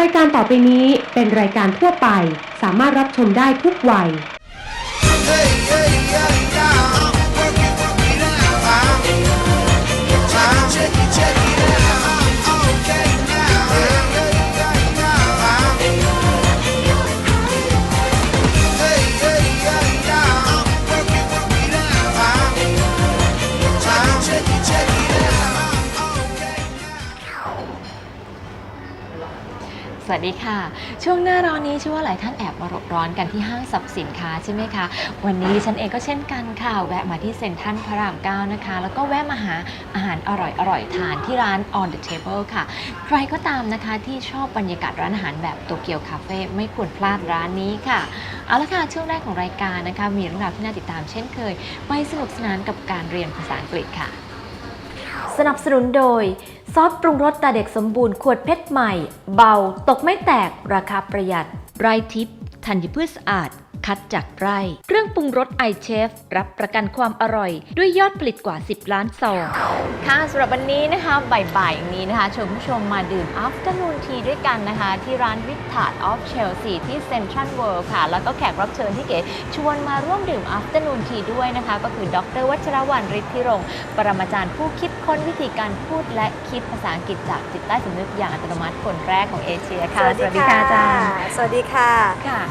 รายการต่อไปนี้เป็นรายการทั่วไป สามารถรับชมได้ทุกวัย Check it, check. สวัสดีค่ะ ช่วงหน้าร้อนนี้เชื่อว่าหลายท่านแอบมาหลบร้อนกันที่ห้างสรรพสินค้าใช่ไหมคะ วันนี้ดิฉันเองก็เช่นกันค่ะ แวะมาที่เซ็นทรัลพระรามเก้านะคะ แล้วก็แวะมาหาอาหารอร่อยอร่อยๆทานที่ร้าน On the Table ค่ะ ใครก็ตามนะคะที่ชอบบรรยากาศร้านอาหารแบบโตเกียวคาเฟ่ไม่ควรพลาดร้านนี้ค่ะ เอาละค่ะ ช่วงแรกของรายการนะคะ มีเรื่องราวที่น่าติดตามเช่นเคย ไปสนุกสนานกับการเรียนภาษาอังกฤษค่ะ สนับสนุนโดย ซอสปรุงรสตาเด็กสมบูรณ์ขวดเพชรใหม่ เบา ตกไม่แตก ราคาประหยัดไรทิปธัญพืชสะอาด คัดจากไร่ เครื่องปรุงรสไอเชฟรับประกันความอร่อย ด้วยยอดผลิตกว่า 10 ล้านซองค่ะสำหรับวันนี้นะคะบ่ายๆอย่างนี้นะคะชวนผู้ชมมาดื่ม afternoon tea ด้วยกันนะคะ ที่ร้าน w i t t a r d of Chelsea ที่ Central World ค่ะ แล้วก็แขกรับเชิญที่เก๋ชวนมาร่วมดื่ม afternoon tea ด้วยนะคะ ก็คือดรวัชรวรรณฤทธิรงค์ปรมาจารย์ผู้คิดค้นวิธีการพูดและคิดภาษาอังกฤษจากจิตใต้สำนึกอย่างอัตโนมัติคนแรกของเอเชียค่ะอาจารย์สวัสดีค่ะค่ะ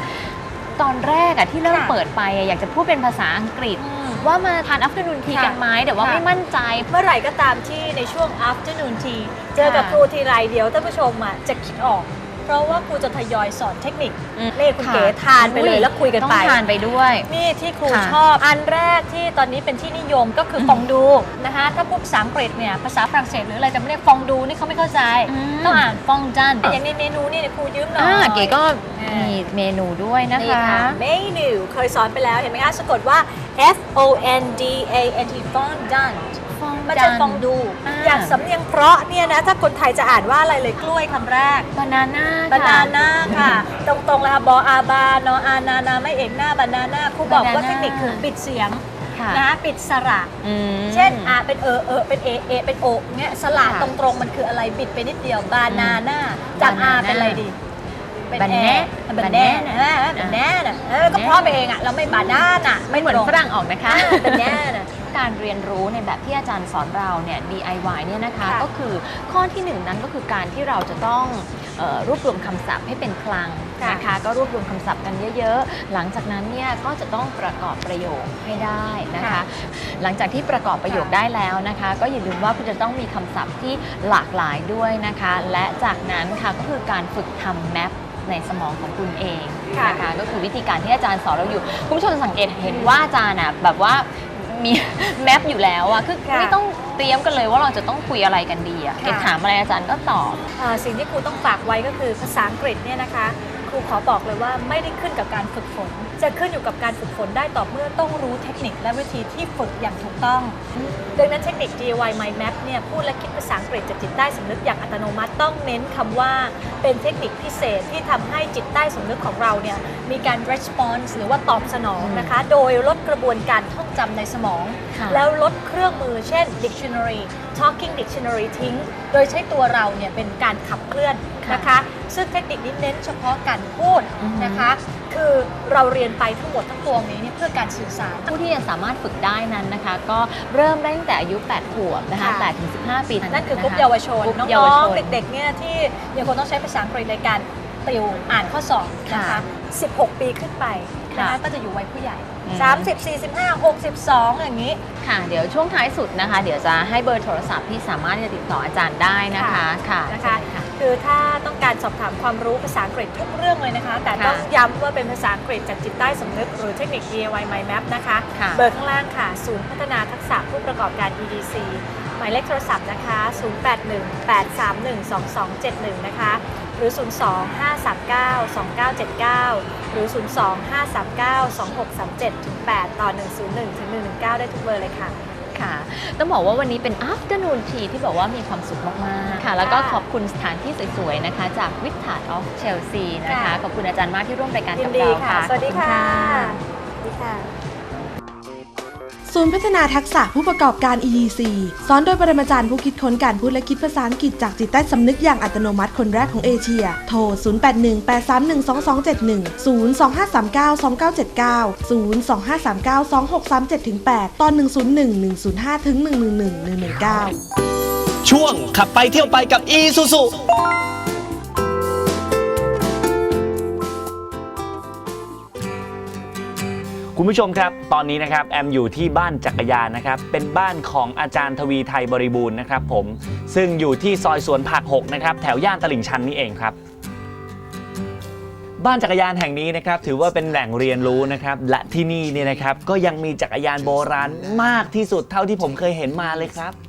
ตอนแรกอะที่เริ่มค่ะเปิดไปอะอยากจะพูดเป็นภาษาอังกฤษว่ามาทาน afternoon tea ค่ะกันไหมแต่ว่าค่ะ ไม่มั่นใจ เมื่อไหร่ก็ตามที่ในช่วง afternoon tea เจอกับครูทีไรเดียวท่านผู้ชมอะจะคิดออก เพราะว่าครูจะทยอยสอนเทคนิคอืมเลขคุณค่ะ เก๋ทานไปเลยแล้วคุยกันต้องไปทานไปด้วย นี่ที่ครูค่ะชอบ อันแรกที่ตอนนี้เป็นที่นิยมก็คืออมฟองดูนะคะถ้าพูดภาษาอังกฤษเนี่ยภาษาฝรั่งเศสหรืออะไรจะไม่เรียกฟองดูนี่เขาไม่เข้าใจอืม ต้องอ่านฟองจันอย่างในเมนูนี่เดี๋ยวครูยืมหน่อย อ่าเก๋ก็อ่ามีมีเมนูด้วยนะนี่คะค่ะเมนูเคยสอนไปแล้วเห็นไหมคะสะกดว่า F O N D A N T ฟองดันฟองมันจัจะนฟองดูอ่า อย่างสำเนียงเพราะเนี่ยนะ ถ้าคนไทยจะอ่านว่าอะไรเลยกล้วยคำแรก บานาน่าบานาน่าค่ะ ตรงๆเลยค่ะบออาบานออานานาไม่เอกหน้าบานาน่าครูบอกว่าเทคนิคคือปิดเสียงค่ะนะปิดสระ อืม เช่นอะเป็นเออเออเป็นเอเอเป็นโอเนี่ยสระค่ะตรงๆมันคืออะไรบิดไปนิดเดียวบานาน่าจากอา banana เป็นอะไรดี เป็น banana แอบันแน่บันแน่นะเออก็เพราะไปเองอะเราไม่บานาน่ะไม่เหมือนตรงฝรั่งออกนะคะเป็นแน่น่ะการเรียนรู้ในแบบที่อาจารย์สอนเราเนี่ย DIY เนี่ยนะคะค่ะก็คือข้อที่หนึ่งนั้นก็คือการที่เราจะต้องเออรวบรวมคำศัพท์ให้เป็นคลังค่ะนะคะก็รวบรวมคำศัพท์กันเยอะ ๆ หลังจากนั้นเนี่ยก็จะต้องประกอบประโยคให้ได้นะคะค่ะหลังจากที่ประกอบประโยคค่ะได้แล้วนะคะ ก็อย่าลืมว่าคุณจะต้องมีคำศัพท์ที่หลากหลายด้วยนะคะ และจากนั้นค่ะก็คือการฝึกทำแมป ในสมองของคุณเองนะคะก็คือวิธีการที่อาจารย์สอนเราอยู่ คุณผู้ชมจะสังเกตเห็นว่าอาจารย์อะแบบว่ามีแมปอยู่แล้วอะคือค่ะไม่ต้องเตรียมกันเลยว่าเราจะต้องคุยอะไรกันดีอะค่ะเกดถามอะไรอาจารย์ก็ตอบอ่าสิ่งที่ครูต้องฝากไว้ก็คือภาษาอังกฤษเนี่ยนะคะ ครูขอบอกเลยว่าไม่ได้ขึ้นกับการฝึกฝน จะขึ้นอยู่กับการฝึกฝนได้ต่อเมื่อต้องรู้เทคนิคและวิธีที่ฝึกอย่างถูกต้อง ดังนั้นเทคนิค DIY Mind Map เนี่ยพูดและคิดภาษาอังกฤษจากจิตใต้สำนึกอย่างอัตโนมัติต้องเน้นคำว่าเป็นเทคนิคพิเศษที่ทำให้จิตใต้สำนึกของเราเนี่ยมีการ response หรือว่าตอบสนองนะคะ โดยลดกระบวนการท่องจำในสมองค่ะแล้วลดเครื่องมือเช่น dictionary talking dictionary ทิ้ง โดยใช้ตัวเราเนี่ยเป็นการขับเคลื่อนค่ะ นะคะ ซึ่งเทคนิคนี้เน้นเฉพาะการพูดอือฮึนะคะ คือเราเรียนไปทั้งหมดทั้งปวงนี้เนี่ยเพื่อการสื่อสาร ผู้ที่จะสามารถฝึกได้นั้นนะคะ ก็เริ่มได้ตั้งแต่อายุ 8 ขวบนะคะค่ะ8ถึง15 ปีนั่นคือกลุ่มะะเยาวชนกลุ่มน้เยาวอชงนๆเด็กๆเนี่ยที่ยังคงต้องใช้ภาษาอังกฤษในการติวอ่านข้อสอบนะคะค่ะ16 ปีขึ้นไปนะค่ะคะก็จะอยู่วัยผู้ใหญ่อืม 30 45 62 อย่างนี้ ค่ะ เดี๋ยวช่วงท้ายสุดนะคะ เดี๋ยวจะให้เบอร์โทรศัพท์ที่สามารถที่จะติดต่ออาจารย์ได้นะคะค่ะนะคะใช่ค่ะคือถ้าต้องการสอบถามความรู้ภาษาอังกฤษทุกเรื่องเลยนะคะ แต่ค่ะต้องย้ำว่าเป็นภาษาอังกฤษจากจิตใต้สำนึกหรือเทคนิค DIY Mind Map นะคะค่ะเบอร์ข้างล่างค่ะ ศูนย์พัฒนาทักษะผู้ประกอบการ EDC หมายเลขโทรศัพท์นะคะ 0818312271 นะคะ หรือ 02-539-2979 หรือ 02-539-2637ถึง8ต่อ 101ถึง119 ได้ทุกเบอร์เลยค่ะ ค่ะ ต้องบอกว่าวันนี้เป็น afternoon tea ที่บอกว่ามีความสุขมากๆ ค่ะ แล้วก็ขอบคุณสถานที่สวยๆ นะคะ จาก w i t t a r d of Chelsea นะคะ ค่ะ ขอบคุณอาจารย์มากที่ร่วมรายการยิกับนดีเราค่ะ ค่ะสวัสดีขอบณ ค่ะสวัสดีค่ะ ศูนย์พัฒนาทักษะผู้ประกอบการ EDC สอนโดยปรมาจารย์ผู้คิดค้นการพูดและคิดภาษาอังกฤษจากจิตใต้สำนึกอย่างอัตโนมัติคนแรกของเอเชีย โทร 0818312271 025392979 025392637-8 ตอน 101 105 ถึง 111 119 ช่วงขับไปเที่ยวไปกับ e ซูซู คุณผู้ชมครับ ตอนนี้นะครับแอมอยู่ที่บ้านจักรยานนะครับ เป็นบ้านของอาจารย์ทวีไทยบริบูรณ์นะครับผม ซึ่งอยู่ที่ซอยสวนผัก6นะครับ แถวย่านตลิ่งชันนี่เองครับ บ้านจักรยานแห่งนี้นะครับ ถือว่าเป็นแหล่งเรียนรู้นะครับ และที่นี่เนี่ยนะครับ ก็ยังมีจักรยานโบราณมากที่สุดเท่าที่ผมเคยเห็นมาเลยครับ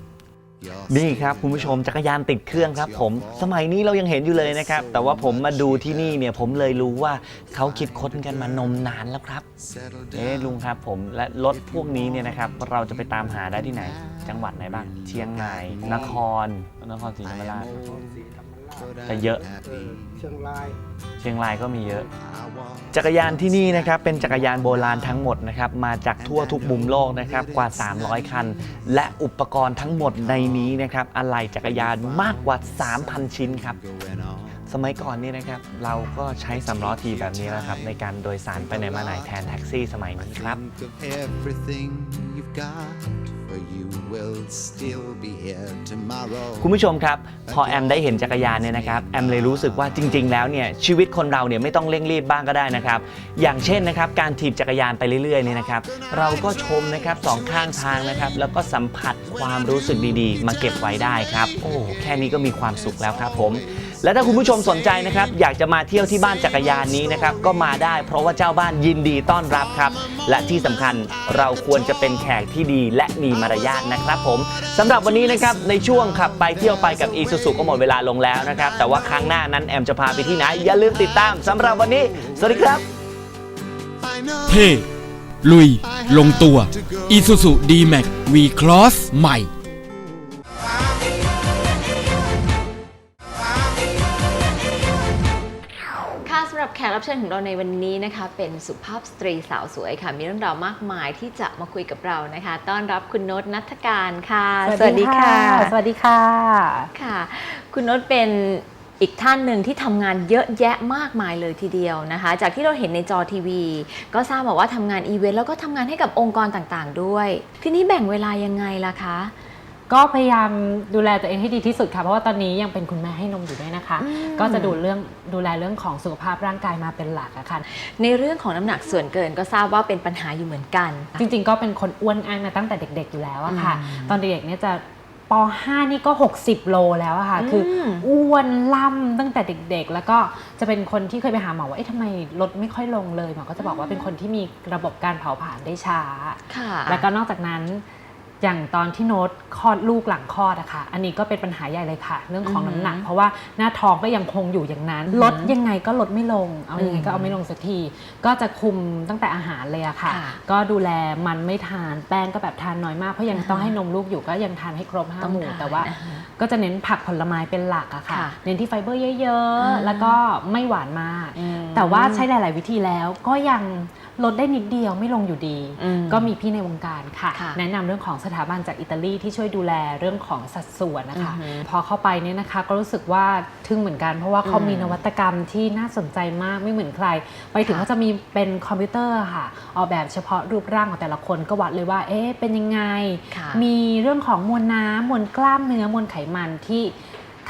นี่ครับคุณผู้ชมจักรยานติดเครื่องครับผม สมัยนี้เรายังเห็นอยู่เลยนะครับ แต่ว่าผมมาดูที่นี่เนี่ยผมเลยรู้ว่าเขาคิดค้นกันมานมนานแล้วครับเอ๊ะลุงครับผมและรถพวกนี้เนี่ยนะครับเราจะไปตามหาได้ที่ไหน จังหวัดไหนบ้าง เชียงใหม่นครนครศรีธรรมราช แต่เยอะเชียงราย เชียงรายก็มีเยอะ จักรยานที่นี่นะครับเป็นจักรยานโบราณทั้งหมดนะครับมาจากทั่วทุกมุมโลกนะครับกว่า 300 คัน และอุปกรณ์ทั้งหมดในนี้นะครับอะไหล่จักรยานมากกว่า 3,000 ชิ้นครับ สมัยก่อนนี่นะครับเราก็ใช้สำล้อทีแบบนี้แหละครับในการโดยสารไปไหนมาไหนแทนแท็กซี่สมัยนี้ครับ Think of everything you've got, for you will still be here tomorrow. คุณผู้ชมครับ พอแอมได้เห็นจักรยานเนี่ยนะครับแอมเลยรู้สึกว่าจริง ๆ แล้วเนี่ยชีวิตคนเราเนี่ยไม่ต้องเร่งรีบบ้างก็ได้นะครับ อย่างเช่นนะครับการถีบจักรยานไปเรื่อยๆเนี่ยนะครับเราก็ชมนะครับสองข้างทางนะครับแล้วก็สัมผัสความรู้สึกดีๆ มาเก็บไว้ได้ครับโอ้แค่นี้ก็มีความสุขแล้วครับผม และถ้าคุณผู้ชมสนใจนะครับอยากจะมาเที่ยวที่บ้านจักรยานนี้นะครับก็มาได้เพราะว่าเจ้าบ้านยินดีต้อนรับครับ และที่สำคัญเราควรจะเป็นแขกที่ดีและมีมารยาทนะครับผมสำหรับวันนี้นะครับในช่วงขับไปเที่ยวไปกับอีซูซูก็หมดเวลาลงแล้วนะครับแต่ว่าครั้งหน้านั้นแอมจะพาไปที่ไหนอย่าลืมติดตามสำหรับวันนี้ สวัสดีครับเท่ลุย ลงตัว Isuzu D-Max V-Cross ใหม่ รับแขกรับเชิญของเราในวันนี้นะคะ เป็นสุภาพสตรีสาวสวยค่ะ มีเรื่องราวมากมายที่จะมาคุยกับเรานะคะ ต้อนรับคุณโนตนัทการค่ะ สวัสดีค่ะ สวัสดีค่ะค่ะ คุณโนตเป็นอีกท่านหนึ่งที่ทำงานเยอะแยะมากมายเลยทีเดียวนะคะ จากที่เราเห็นในจอทีวี ก็ทราบมาว่าทำงานอีเวนต์แล้วก็ทำงานให้กับองค์กรต่างๆ ด้วย ทีนี้แบ่งเวลายังไงล่ะคะ ก็พยายามดูแลตัวเองให้ดีที่สุดค่ะ เพราะว่าตอนนี้ยังเป็นคุณแม่ให้นมอยู่ด้วยนะคะอืมก็จะดูเรื่องดูแลเรื่องของสุขภาพร่างกายมาเป็นหลักอะค่ะ ในเรื่องของน้ำหนักส่วนเกินก็ทราบว่าเป็นปัญหาอยู่เหมือนกัน จริง ๆ ก็เป็นคนอ้วนอ้างมาตั้งแต่เด็ก ๆ อยู่แล้วอะค่ะอืมตอนเด็กๆเนี่ยจะป .5 นี่ก็ 60 โลแล้วอะค่ะอืมคืออ้วนล่ำตั้งแต่เด็กๆ แล้วก็จะเป็นคนที่เคยไปหาหมอว่า เอ๊ะทำไมลดไม่ค่อยลงเลย หมอก็จะบอกว่าเป็นคนที่มีระบบการเผาผลาญได้ช้าค่ะแล้วก็นอกจากนั้น อย่างตอนที่โน้ตคลอดลูกหลังคลอดอะค่ะ อันนี้ก็เป็นปัญหาใหญ่เลยค่ะ เรื่องของอือหือน้ำหนัก เพราะว่าหน้าท้องก็ยังคงอยู่อย่างนั้นอือหือลดยังไงก็ลดไม่ลง เอายังไงอืมก็เอาไม่ลงสักที ก็จะคุมตั้งแต่อาหารเลยอะค่ะค่ะ ก็ดูแลมันไม่ทาน แป้งก็แบบทานน้อยมาก เพราะยังอ่าฮะต้องให้นมลูกอยู่ก็ยังทานให้ครบห้าต้องหมู่ทานแต่ว่าอ่าฮะก็จะเน้นผักผลไม้เป็นหลักอะค่ะค่ะเน้นที่ไฟเบอร์เยอะอ่าๆแล้วก็ไม่หวานมากอืมแต่ว่าใช้หลาย ๆ วิธีแล้วก็ยัง ลดได้นิดเดียวไม่ลงอยู่ดีอืมก็มีพี่ในวงการค่ะค่ะแนะนำเรื่องของสถาบันจากอิตาลีที่ช่วยดูแลเรื่องของสัดส่วนนะคะอือหือพอเข้าไปเนี่ยนะคะก็รู้สึกว่าทึ่งเหมือนกัน เพราะว่าเขาอืมมีนวัตกรรมที่น่าสนใจมากไม่เหมือนใคร ไปถึงค่ะก็จะมีเป็นคอมพิวเตอร์ค่ะ ออกแบบเฉพาะรูปร่างของแต่ละคนก็วัดเลยว่าเอ๊ะเป็นยังไงค่ะมีเรื่องของมวลน้ำมวลกล้ามเนื้อมวลไขมันที่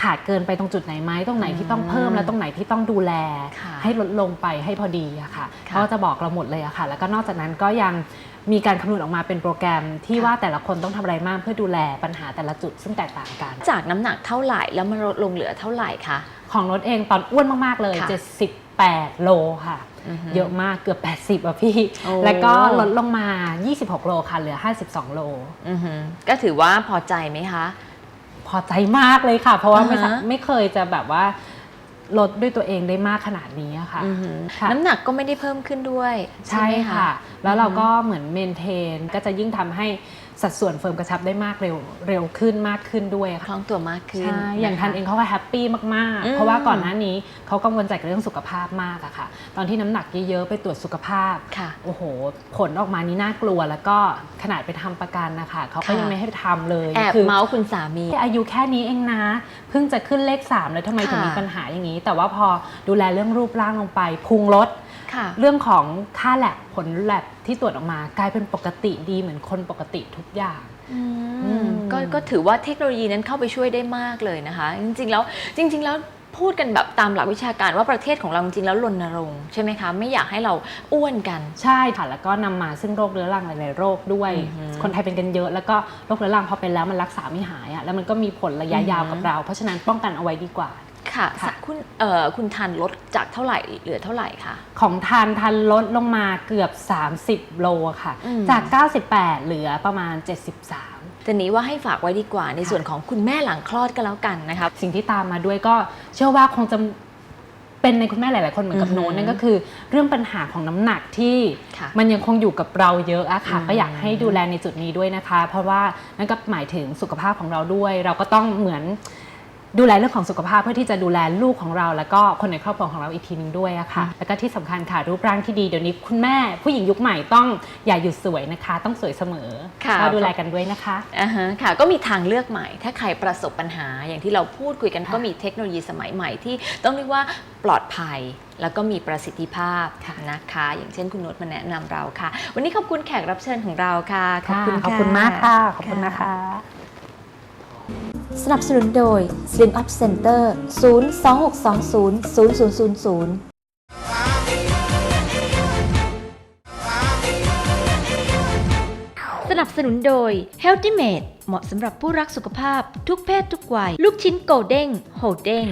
ขาดเกินไปตรงจุดไหนไหมตรงไหนที่ต้องเพิ่มอืมและตรงไหนที่ต้องดูแลค่ะให้ลดลงไปให้พอดีอะค่ะค่ะก็จะบอกเราหมดเลยอะค่ะ แล้วก็นอกจากนั้นก็ยังมีการคำนวณออกมาเป็นโปรแกรมที่ค่ะว่าแต่ละคนต้องทำอะไรมากเพื่อดูแลปัญหาแต่ละจุดซึ่งแตกต่างกัน จากน้ำหนักเท่าไหร่แล้วมันลดลงเหลือเท่าไหร่คะของรถเองตอนอ้วนมากๆเลยค่ะ78 โลค่ะอือฮึเยอะมากเกือบ 80อะพี่โอ้แล้วก็ลดลงมา 26 โลค่ะ เหลือ 52 โลอือหือก็ถือว่าพอใจไหมคะ พอใจมากเลยค่ะ เพราะว่าไม่อ่าฮะไม่เคยจะแบบว่าลดด้วยตัวเองได้มากขนาดนี้อะค่ะอือหือค่ะ น้ำหนักก็ไม่ได้เพิ่มขึ้นด้วย ใช่ไหมค่ะ แล้วเราก็เหมือนเมนเทนก็จะยิ่งทำให้ สัดส่วนเฟิร์มกระชับได้มากเร็วเร็วขึ้นมากขึ้นด้วยคค่ะล่องตัวมากขึ้นใช่อย่างะคะทันเองเขาก็แฮปปี้มากอืมๆเพราะว่าก่อนหน้านี้เขากังวลใจกับเรื่องสุขภาพมากอะค่ะ ตอนที่น้ำหนักเยอะ ๆ ไปตรวจสุขภาพ ค่ะ โอ้โห ผลออกมานี่น่ากลัวแล้วก็ขนาดไปทำประกันนะคะเขาก็ค่ะ ยังไม่ให้ทำเลยแอบคือเมาส์คุณสามี อายุแค่นี้เองนะ เพิ่งจะขึ้นเลข 3 แล้วทำไมค่ะถึงมีปัญหาอย่างนี้ แต่ว่าพอดูแลเรื่องรูปร่างลงไปพุงลดค่ะ เรื่องของค่าแลบผลแลบที่ตรวจออกมากลายเป็นปกติดีเหมือนคนปกติทุกอย่างอืมอืมก็ก็ถือว่าเทคโนโลยีนั้นเข้าไปช่วยได้มากเลยนะคะ จริงๆแล้วจริง ๆ แล้วพูดกันแบบตามหลักวิชาการว่าประเทศของเราจริงๆแล้วรณรงค์ใช่ไหมคะ ไม่อยากให้เราอ้วนกันใช่ค่ะแล้วก็นำมาซึ่งโรคเรื้อรังหลายๆโรคด้วยอือหือคนไทยเป็นกันเยอะแล้วก็โรคเรื้อรังพอเป็นแล้วมันรักษาไม่หายอะแล้วมันก็มีผลระยะอือหือยาวกับเรา เพราะฉะนั้นป้องกันเอาไว้ดีกว่า ค่ะค่ะ คุณเอ่อคุณทานลดจากเท่าไหร่เหลือเท่าไหร่คะ ของทานทันลดลงมาเกือบ 30 โลค่ะ อืม จาก 98 เหลือประมาณ 73 แต่นี้ว่าให้ฝากไว้ดีกว่าในส่วนของคุณแม่หลังคลอดก็แล้วกันนะคะ สิ่งที่ตามมาด้วยก็เชื่อว่าคงจะเป็นในคุณแม่หลาย ๆ คนเหมือนกับอือหือโน้นนั่นก็คือ เรื่องปัญหาของน้ำหนักที่ค่ะมันยังคงอยู่กับเราเยอะอะค่ะอืม ก็อยากให้ดูแลในจุดนี้ด้วยนะคะ เพราะว่านั่นก็หมายถึงสุขภาพของเราด้วย เราก็ต้องเหมือน ดูแลเรื่องของสุขภาพเพื่อที่จะดูแลลูกของเรา แล้วก็คนในครอบครัวของเราอีกทีนึงด้วยอะค่ะ แล้วก็ที่สำคัญค่ะรูปร่างที่ดีเดี๋ยวนี้คุณแม่ผู้หญิงยุคใหม่ต้องอย่าหยุดสวยนะคะ ต้องสวยเสมอค่ะก็ดูแลกันด้วยนะคะอ่าฮะค่ะก็มีทางเลือกใหม่ ถ้าใครประสบปัญหาอย่างที่เราพูดคุยกันก็มีเทคโนโลยีสมัยใหม่ที่ต้องเรียกว่าปลอดภัยแล้วก็มีประสิทธิภาพนะคะ อย่างเช่นคุณโนตมาแนะนำเราค่ะ วันนี้ขอบคุณแขกรับเชิญของเราค่ะ ขอบคุณขอบคุณมากค่ะ ขอบคุณนะคะ สนับสนุนโดย Slim Up Center 02620 0000สนับสนุนโดย Healthy Made เหมาะสำหรับผู้รักสุขภาพทุกเพศทุกวัย ลูกชิ้นโกเด้งโหเด้ง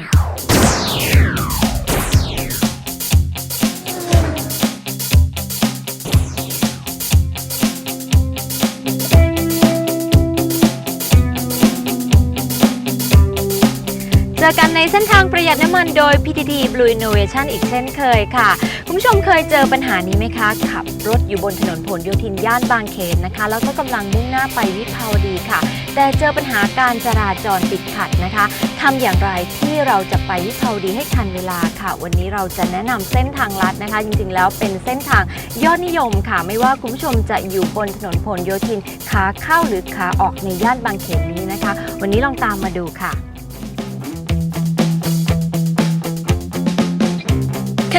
อกันในเส้นทางประหยัดน้ำมันโดย PTT Blue Innovation อีกเช่นเคยค่ะ คุณผู้ชมเคยเจอปัญหานี้ไหมคะ ขับรถอยู่บนถนนผลโยธินย่านบางเขนนะคะ แล้วก็กำลังมุ่งหน้าไปวิภาวดีค่ะ แต่เจอปัญหาการจราจรติดขัดนะคะทำอย่างไรที่เราจะไปวิภาวดีให้ทันเวลาค่ะ วันนี้เราจะแนะนำเส้นทางลัดนะคะ จริงๆ แล้วเป็นเส้นทางยอดนิยมค่ะ ไม่ว่าคุณผู้ชมจะอยู่บนถนนผลโยธินขาเข้าหรือขาออกในย่านบางเขนนี้นะคะ วันนี้ลองตามมาดูค่ะ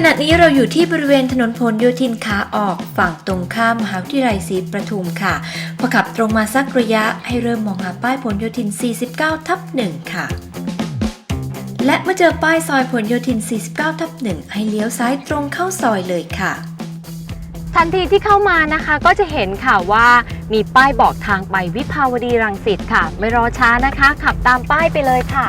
ขณะนี้เราอยู่ที่บริเวณถนนพหลโยธินขาออกฝั่งตรงข้ามมหาวิทยาลัยศรีประทุมค่ะ พอขับตรงมาสักระยะให้เริ่มมองหาป้ายพหลโยธิน 49 ทับ1ค่ะ และเมื่อเจอป้ายซอยพหลโยธิน 49 ทับ1ให้เลี้ยวซ้ายตรงเข้าซอยเลยค่ะ ทันทีที่เข้ามานะคะก็จะเห็นค่ะว่ามีป้ายบอกทางไปวิภาวดีรังสิตค่ะ ไม่รอช้านะคะ ขับตามป้ายไปเลยค่ะ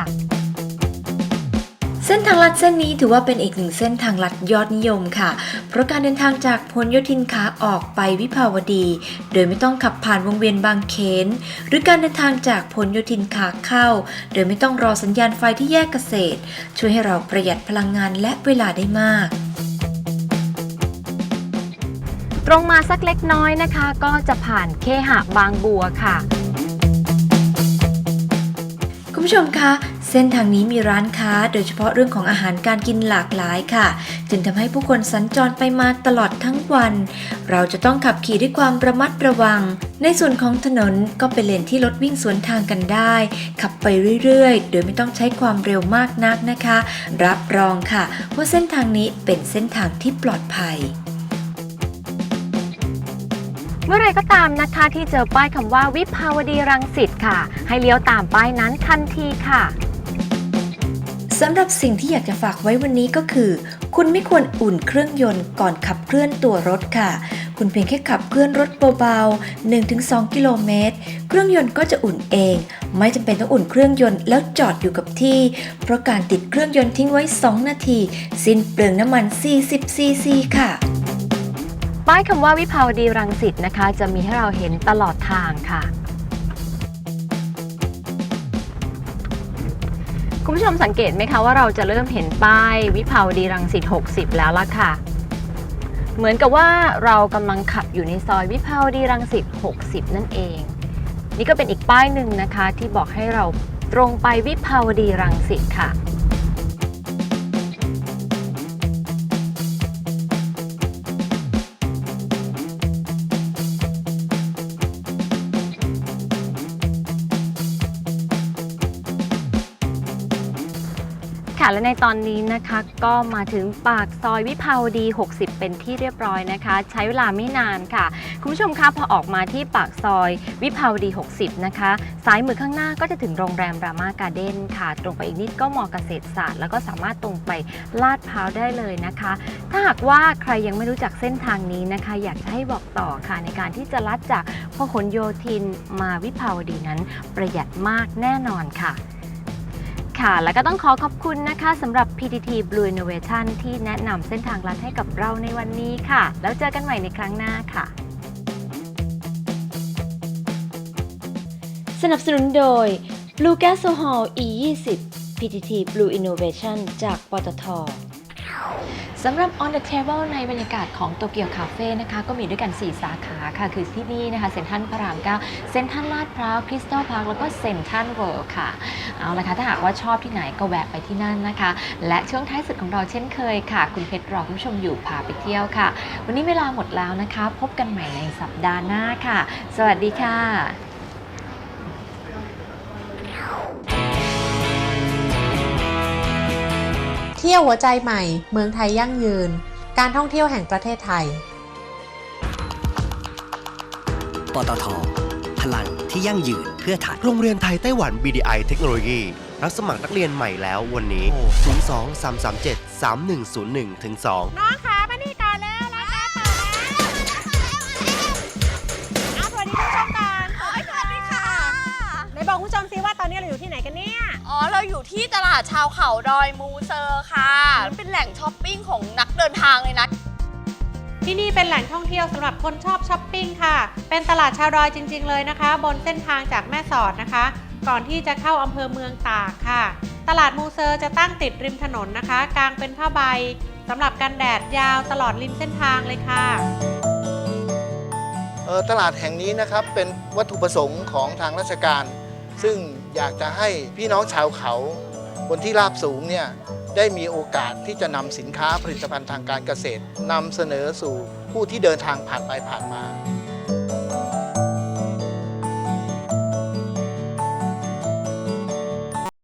ส้นทางลัดเส้นนี้ถือว่าเป็นอีกหนึ่งเส้นทางลัดยอดนิยมค่ะ เพราะการเดินทางจากพหลโยธินขาออกไปวิภาวดี โดยไม่ต้องขับผ่านวงเวียนบางเขน หรือการเดินทางจากพหลโยธินขาเข้า โดยไม่ต้องรอสัญญาณไฟที่แยกเกษตร ช่วยให้เราประหยัดพลังงานและเวลาได้มากตรงมาสักเล็กน้อยนะคะ ก็จะผ่านเคหะบางบัวค่ะ คุณผู้ชมคะ เส้นทางนี้มีร้านค้าโดยเฉพาะเรื่องของอาหารการกินหลากหลายค่ะ จึงทำให้ผู้คนสัญจรไปมาตลอดทั้งวัน เราจะต้องขับขี่ด้วยความระมัดระวัง ในส่วนของถนนก็เป็นเลนที่รถวิ่งสวนทางกันได้ ขับไปเรื่อยๆ โดยไม่ต้องใช้ความเร็วมากนักนะคะ รับรองค่ะว่าเส้นทางนี้เป็นเส้นทางที่ปลอดภัยเมื่อไรก็ตามนะคะที่เจอป้ายคำว่าวิภาวดีรังสิตค่ะ ให้เลี้ยวตามป้ายนั้นทันทีค่ะ สำหรับสิ่งที่อยากจะฝากไว้วันนี้ก็คือ คุณไม่ควรอุ่นเครื่องยนต์ก่อนขับเคลื่อนตัวรถค่ะ คุณเพียงแค่ขับเคลื่อนรถเบาๆ 1-2 กิโลเมตร เครื่องยนต์ก็จะอุ่นเอง ไม่จำเป็นต้องอุ่นเครื่องยนต์แล้วจอดอยู่กับที่ เพราะการติดเครื่องยนต์ทิ้งไว้ 2 นาที สิ้นเปลืองน้ำมัน 40ซีซีค่ะป้ายคำว่าวิภาวดีรังสิตนะคะ จะมีให้เราเห็นตลอดทางค่ะ คุณผู้ชมสังเกตไหมคะว่าเราจะเริ่มเห็นป้ายวิภาวดีรังสิต 60 แล้วล่ะค่ะ เหมือนกับว่าเรากำลังขับอยู่ในซอยวิภาวดีรังสิต 60 นั่นเอง นี่ก็เป็นอีกป้ายหนึ่งนะคะที่บอกให้เราตรงไปวิภาวดีรังสิตค่ะ และในตอนนี้นะคะก็มาถึงปากซอยวิภาวดี 60 เป็นที่เรียบร้อยนะคะ ใช้เวลาไม่นานค่ะ คุณผู้ชมคะพอออกมาที่ปากซอยวิภาวดี 60 นะคะซ้ายมือข้างหน้าก็จะถึงโรงแรมรามาการ์เด้นค่ะ ตรงไปอีกนิดก็มอเกษตรศาสตร์ แล้วก็สามารถตรงไปลาดพร้าวได้เลยนะคะ ถ้าหากว่าใครยังไม่รู้จักเส้นทางนี้นะคะ อยากจะให้บอกต่อค่ะในการที่จะลัดจากพหลโยธินมาวิภาวดีนั้นประหยัดมากแน่นอนค่ะ ค่ะ แล้วก็ต้องขอขอบคุณนะคะสำหรับ PTT Blue Innovation ที่แนะนำเส้นทางลัดให้กับเราในวันนี้ค่ะ แล้วเจอกันใหม่ในครั้งหน้าค่ะ สนับสนุนโดย Blue Gas Hall E20 PTT Blue Innovation จากปตท สำหรับ On the Table ในบรรยากาศของโตเกียวคาเฟ่นะคะ ก็มีด้วยกัน 4 สาขาค่ะ คือที่นี่นะคะเซ็นทรัลพระราม9เซ็นทรัลลาดพร้าวคริสตัลพาร์คแล้วก็เซ็นทรัลเวิลด์ค่ะ เอาละค่ะ ถ้าหากว่าชอบที่ไหนก็แวะไปที่นั่นนะคะ และช่วงท้ายสุดของเราเช่นเคยค่ะ คุณเพชรรอคุณผู้ชมอยู่พาไปเที่ยวค่ะ วันนี้เวลาหมดแล้วนะคะ พบกันใหม่ในสัปดาห์หน้าค่ะ สวัสดีค่ะ เที่ยวหัวใจใหม่ เมืองไทยยั่งยืน การท่องเที่ยวแห่งประเทศไทย ปตท พลังที่ยั่งยืนเพื่อไทย โรงเรียนไทยไต้หวัน BDI เทคโนโลยีรับสมัครนักเรียนใหม่แล้ววันนี้ 02 337 3101ถึง2น้องขา ที่ตลาดชาวเขาดอยมูเซอร์ค่ะ เป็นแหล่งช้อปปิ้งของนักเดินทางเลยนะ ที่นี่เป็นแหล่งท่องเที่ยวสำหรับคนชอบช้อปปิ้งค่ะ เป็นตลาดชาวดอยจริง ๆ เลยนะคะ บนเส้นทางจากแม่สอดนะคะ ก่อนที่จะเข้าอำเภอเมืองตากค่ะ ตลาดมูเซอร์จะตั้งติดริมถนนนะคะ กลางเป็นผ้าใบสำหรับกันแดดยาวตลอดริมเส้นทางเลยค่ะเอ่อตลาดแห่งนี้นะครับเป็นวัตถุประสงค์ของทางราชการ ซึ่ง อยากจะให้พี่น้องชาวเขาบนที่ราบสูงเนี่ยได้มีโอกาสที่จะนำสินค้าผลิตภัณฑ์ทางการเกษตรนำเสนอสู่ผู้ที่เดินทางผ่านไปผ่านมา